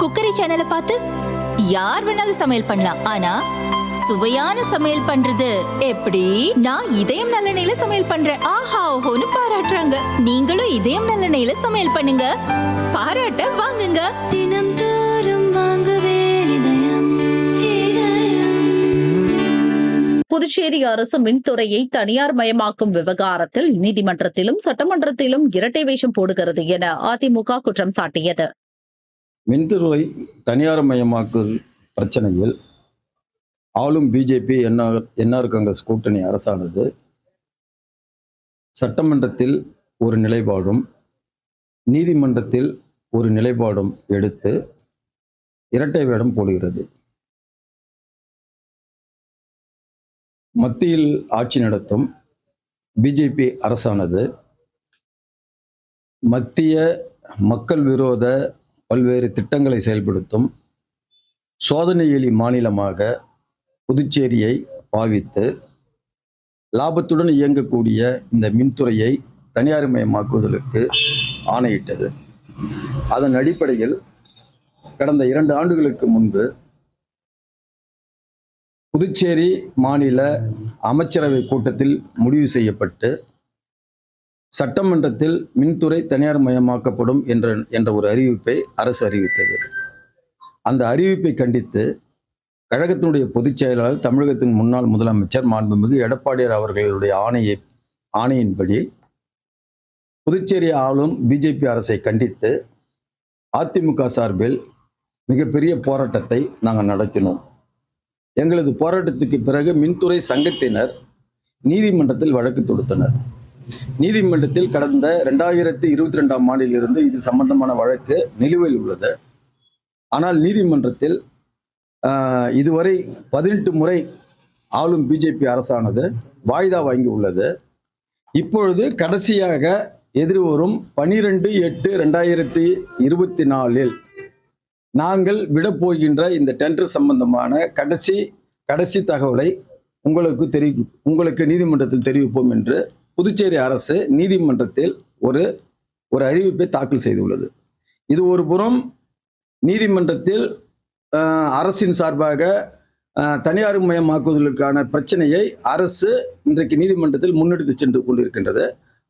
Cookery சேனலை பார்த்து யார் வேணாலும் சமையல் பண்ணலாம். ஆனா சுவையான சமையல் பண்றது எப்படி? நான் இதயம் நல்லெண்ணெயில சமையல் பண்றேன். ஆஹா ஓஹோன்னு பாராட்டுறாங்க. நீங்களும் இதயம் நல்லெண்ணெயில சமையல் பண்ணுங்க. பாராட்ட வாங்குங்க. தினம் தோறும் வாங்குவே இதயம். புதுச்சேரி அரசு மின்துறையை தனியார் மயமாக்கும் விவகாரத்தில் நீதிமன்றத்திலும் சட்டமன்றத்திலும் இரட்டை வேஷம் போடுகிறது என அதிமுக குற்றம் சாட்டியது. மின்துறை தனியார் மயமாக்கல் பிரச்சனையில் ஆளும் பிஜேபி என்ஆர் என்ஆர் காங்கிரஸ் கூட்டணி அரசானது சட்டமன்றத்தில் ஒரு நிலைப்பாடும் நீதிமன்றத்தில் ஒரு நிலைப்பாடும் எடுத்து இரட்டை வேடம் போடுகிறது. மத்தியில் ஆட்சி நடத்தும் பிஜேபி அரசானது மத்திய மக்கள் விரோத பல்வேறு திட்டங்களை செயல்படுத்தும் சோதனை எலி மாநிலமாக புதுச்சேரியை பாவித்து லாபத்துடன் இயங்கக்கூடிய இந்த மின்துறையை தனியார்மயமாக்குவதற்கு ஆணையிட்டது. அதன் அடிப்படையில் கடந்த இரண்டு ஆண்டுகளுக்கு முன்பு புதுச்சேரி மாநில அமைச்சரவை கூட்டத்தில் முடிவு செய்யப்பட்டு சட்டமன்றத்தில் மின்துறை தனியார் மயமாக்கப்படும் என்ற என்ற ஒரு அறிவிப்பை அரசு அறிவித்தது. அந்த அறிவிப்பை கண்டித்து கழகத்தினுடைய பொதுச் செயலாளர் தமிழகத்தின் முன்னாள் முதலமைச்சர் மாண்புமிகு எடப்பாடியார் அவர்களுடைய ஆணையை ஆணையின்படி புதுச்சேரி ஆளும் பிஜேபி அரசை கண்டித்து அதிமுக சார்பில் மிகப்பெரிய போராட்டத்தை நாங்கள் நடத்தினோம். எங்களது போராட்டத்துக்கு பிறகு மின்துறை சங்கத்தினர் நீதிமன்றத்தில் வழக்கு தொடுத்தனர். நீதிமன்றத்தில் கடந்த ரெண்டாயிரத்தி இருபத்தி ரெண்டாம் ஆண்டிலிருந்து இது சம்பந்தமான வழக்கு நிலுவையில் உள்ளது. ஆனால் நீதிமன்றத்தில் ஆஹ், இதுவரை பதினெட்டு முறை ஆளும் பிஜேபி அரசானது வாய்தா வாங்கி உள்ளது. இப்பொழுது கடைசியாக எதிர்வரும் பனிரெண்டு எட்டு ரெண்டாயிரத்தி இருபத்தி நாலில் நாங்கள் விடப்போகின்ற இந்த டெண்டர் சம்பந்தமான கடைசி கடைசி தகவலை உங்களுக்கு தெரிவி உங்களுக்கு நீதிமன்றத்தில் தெரிவிப்போம் என்று புதுச்சேரி அரசு நீதிமன்றத்தில் ஒரு ஒரு அறிவிப்பை தாக்கல் செய்துள்ளது. இது ஒரு புறம் நீதிமன்றத்தில் அரசின் சார்பாக தனியார் மயமாக்குவதற்கான பிரச்சனையை அரசு இன்றைக்கு நீதிமன்றத்தில் முன்னெடுத்து சென்று கொண்டிருக்கின்றது.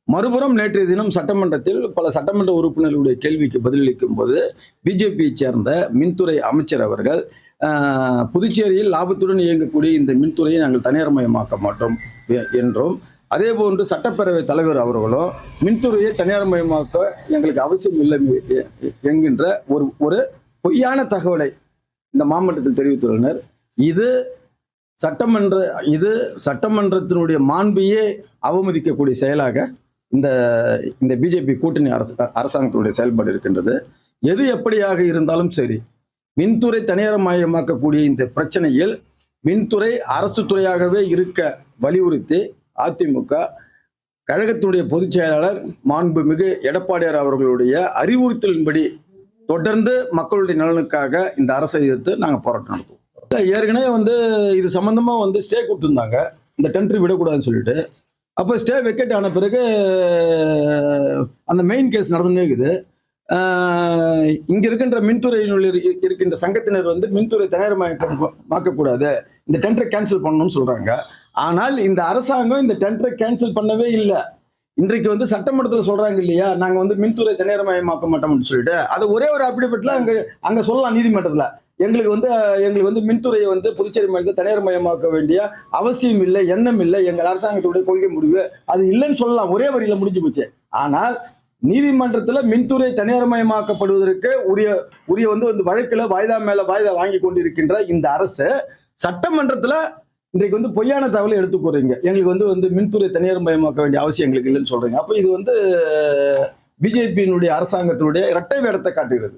மறுபுறம் நேற்றைய தினம் சட்டமன்றத்தில் பல சட்டமன்ற உறுப்பினர்களுடைய கேள்விக்கு பதிலளிக்கும் போது பிஜேபியை சேர்ந்த மின்துறை அமைச்சர் அவர்கள் புதுச்சேரியில் லாபத்துடன் இயங்கக்கூடிய இந்த மின்துறையை நாங்கள் தனியார் மயமாக்க மாட்டோம் என்றும் அதே போன்று சட்டப்பேரவை தலைவர் அவர்களும் மின்துறையை தனியார்மயமாக்க எங்களுக்கு அவசியம் இல்லை என்கின்ற ஒரு ஒரு பொய்யான தகவலை இந்த மாமட்டத்தில் தெரிவித்துள்ளனர். இது சட்டமன்ற இது சட்டமன்றத்தினுடைய மாண்பையே அவமதிக்கக்கூடிய செயலாக இந்த இந்த பிஜேபி கூட்டணி அரசு அரசாங்கத்தினுடைய செயல்பாடு இருக்கின்றது. எது எப்படியாக இருந்தாலும் சரி மின்துறை தனியார்மயமாக்கக்கூடிய இந்த பிரச்சனையில் மின்துறை அரசு துறையாகவே இருக்க வலியுறுத்தி அதிமுக கழகத்தினுடைய பொதுச் செயலாளர் மாண்புமிகு எடப்பாடியார் அவர்களுடைய அறிவுறுத்தலின்படி தொடர்ந்து மக்களுடைய நலனுக்காக இந்த அரசை எதிர்த்து நாங்கள் போராட்டம் நடத்துவோம். ஏற்கனவே வந்து இது சம்மந்தமாக வந்து ஸ்டே கொடுத்துருந்தாங்க. இந்த டென்ட்ரி விடக்கூடாதுன்னு சொல்லிட்டு. அப்போ ஸ்டே வெக்கெட் ஆன பிறகு அந்த மெயின் கேஸ் நடந்துன்னு இருக்குது. இங்கே இங்க இருக்கின்ற மின்துறையினுள் இருக்கின்ற சங்கத்தினர் வந்து மின்துறை மாக்கக்கூடாது. இந்த டெண்டரை கேன்சல் பண்ணணும்னு சொல்றாங்க. ஆனால் இந்த அரசாங்கம் இந்த டெண்டரை கேன்சல் பண்ணவே இல்லை. இன்றைக்கு வந்து சட்டமன்றத்தில் சொல்றாங்க இல்லையா? நாங்க வந்து மின்துறை தனியார்மயமாக்க மாட்டோம்னு சொல்லிட்டு. அது ஒரே ஒரு அப்டிபெட்ல அங்க அங்க சொல்லலாம் நீதிமன்றத்துல. எங்களுக்கு வந்து எங்களுக்கு வந்து மின்துறையை வந்து புதுச்சேரி மாநிலத்தை தனியார்மயமாக்க வேண்டிய அவசியம் இல்லை எண்ணம் இல்லை. எங்கள் அரசாங்கத்துடைய கொள்கை முடிவு அது இல்லைன்னு சொல்லலாம். ஒரே வரியில முடிஞ்சு போச்சு. ஆனால் நீதிமன்றத்தில் மின்துறை தனியார்மயமாக்கப்படுவதற்கு உரிய உரிய வந்து வந்து வழக்கில் வாய்தா மேல வாய்தா வாங்கி கொண்டிருக்கின்ற இந்த அரசு சட்டமன்றத்தில் இன்றைக்கு வந்து பொய்யான தகவலை எடுத்து எங்களுக்கு வந்து வந்து மின்துறை தனியார்மயமாக்க வேண்டிய அவசியம் எங்களுக்கு இல்லைன்னு சொல்றீங்க. அப்போ இது வந்து பிஜேபியினுடைய அரசாங்கத்தினுடைய இரட்டை வேடத்தை காட்டுகிறது.